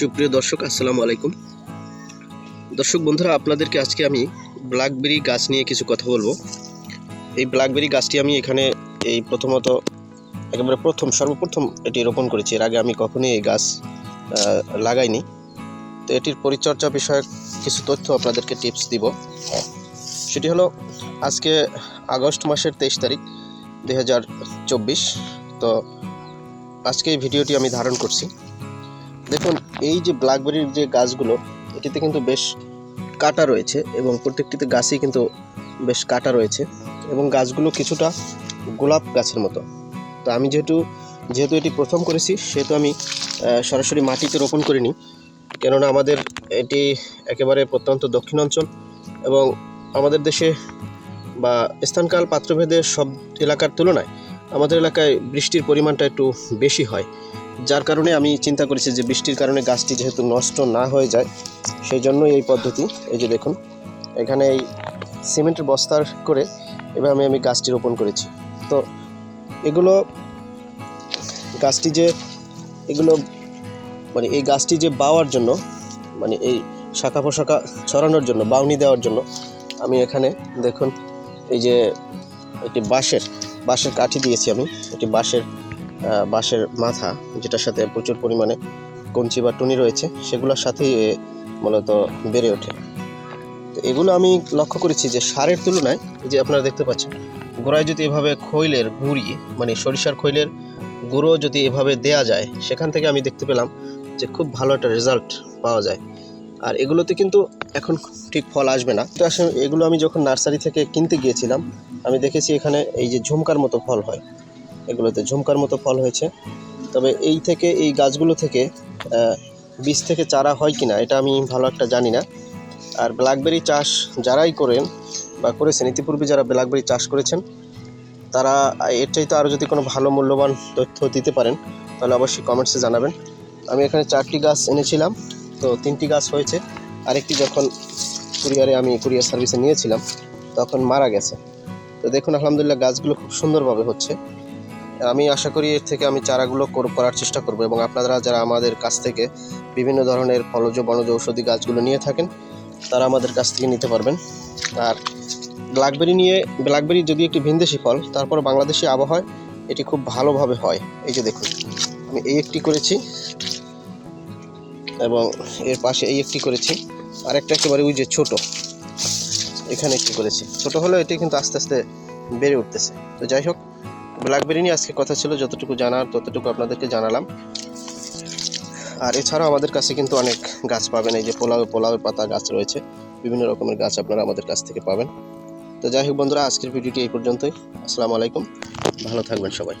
সুপ্রিয় দর্শক, আসসালামু আলাইকুম। দর্শক বন্ধুরা, আপনাদেরকে আজকে আমি ব্ল্যাকবেরি গাছ নিয়ে কিছু কথা বলব। এই ব্ল্যাকবেরি গাছটি আমি এখানে এই প্রথমত একেবারে প্রথম, সর্বপ্রথম এটি রোপণ করেছি। এর আগে আমি কখনোই এই গাছ লাগাইনি। তো এটির পরিচর্যা বিষয়ক কিছু তথ্য আপনাদেরকে টিপস দিব। সেটি হলো, আজকে আগস্ট মাসের তেইশ তারিখ দু হাজার চব্বিশ। তো আজকে এই ভিডিওটি আমি ধারণ করছি। দেখুন, এই যে ব্ল্যাকবেরির যে গাছগুলো, এটিতে কিন্তু বেশ কাটা রয়েছে এবং প্রত্যেকটিতে গাছই কিন্তু বেশ কাটা রয়েছে এবং গাছগুলো কিছুটা গোলাপ গাছের মতো। তো আমি যেহেতু যেহেতু এটি প্রথম করেছি, সেহেতু আমি সরাসরি মাটিতে রোপণ করিনি। কেননা আমাদের এটি একেবারে প্রত্যন্ত দক্ষিণ অঞ্চল এবং আমাদের দেশে বা স্থানকাল পাত্রভেদে সব এলাকার তুলনায় আমাদের এলাকায় বৃষ্টির পরিমাণটা একটু বেশি হয়। যার কারণে আমি চিন্তা করেছি যে বৃষ্টির কারণে গাছটি যেহেতু নষ্ট না হয়ে যায়, সেই জন্যই এই পদ্ধতি। এই যে দেখুন, এখানে এই সিমেন্টের বস্তার করে এভাবে আমি আমি গাছটি রোপণ করেছি। তো এগুলো গাছটি যে, এগুলো মানে এই গাছটি যে বাওয়ার জন্য মানে এই শাখা পোশাখা ছড়ানোর জন্য, বাউনি দেওয়ার জন্য, আমি এখানে দেখুন, এই যে একটি বাঁশের বাঁশের কাঠি দিয়েছি আমি, একটি বাঁশের বাঁশের মাথা, যেটার সাথে প্রচুর পরিমাণে কঞ্চি বা টুনি রয়েছে, সেগুলোর সাথেই মূলত বেড়ে ওঠে। তো এগুলো আমি লক্ষ্য করেছি যে সারের তুলনায় যে আপনারা দেখতে পাচ্ছেন, গোড়ায় যদি এভাবে খৈলের গুঁড়ি মানে সরিষার খৈলের গুঁড়ো যদি এভাবে দেয়া যায়, সেখান থেকে আমি দেখতে পেলাম যে খুব ভালো একটা রেজাল্ট পাওয়া যায়। আর এগুলোতে কিন্তু এখন ঠিক ফল আসবে না। তো আসলে এগুলো আমি যখন নার্সারি থেকে কিনতে গিয়েছিলাম, আমি দেখেছি এখানে এই যে ঝুমকার মতো ফল হয়। এগুলোতে ঝুমকার মতো ফল হয়েছে। তবে এই থেকে, এই গাছগুলো থেকে বীজ থেকে চারা হয় কিনা, এটা আমি ভালো একটা জানি না। আর ব্ল্যাকবেরি চাষ যারাই করেন বা করেছেন, ইতিপূর্বে যারা ব্ল্যাকবেরি চাষ করেছেন, তারা এর চাইতে আরও যদি কোনো ভালো মূল্যবান তথ্য দিতে পারেন, তাহলে অবশ্যই কমেন্টসে জানাবেন। আমি এখানে চারটি গাছ এনেছিলাম, তো তিনটি গাছ হয়েছে। আরেকটি যখন কুরিয়ারে আমি কুরিয়ার সার্ভিসে নিয়েছিলাম, তখন মারা গেছে। তো দেখুন, আলহামদুলিল্লাহ গাছগুলো খুব সুন্দরভাবে হচ্ছে। আমি আশা করি এর থেকে আমি চারাগুলো কর- করার চেষ্টা করব এবং আপনারা যারা আমাদের কাছ থেকে বিভিন্ন ধরনের ফলজ বনজ ঔষধি গাছগুলো নিয়ে থাকেন, তারা আমাদের কাছ থেকে নিতে পারবেন। আর ব্ল্যাকবেরি নিয়ে, ব্ল্যাকবেরি যদি একটি ভিনদেশি ফল, তারপর বাংলাদেশি আবহাওয়ায় এটি খুব ভালোভাবে হয়। এই যে দেখুন, আমি এই একটি করেছি এবং এর পাশে এই একটি করেছি। আর একটা একেবারে ওই যে ছোট, এখানে একটি করেছি। ছোট হলেও এটি কিন্তু আস্তে আস্তে বেড়ে উঠতেছে। তো যাই হোক ব্ল্যাকবেরি নিয়ে আজকে কথা ছিল, যতটুকু জানার ততটুকু আপনাদেরকে জানালাম। আর এছাড়াও আমাদের কাছে কিন্তু অনেক গাছ পাবেন, এই যে পোলাও পোলাও পাতা গাছ রয়েছে। বিভিন্ন রকমের গাছ আপনারা আমাদের কাছ থেকে পাবেন। তো যাই হোক বন্ধুরা, আজকের ভিডিওটি এই পর্যন্তই। আসসালামু আলাইকুম। ভালো থাকবেন সবাই।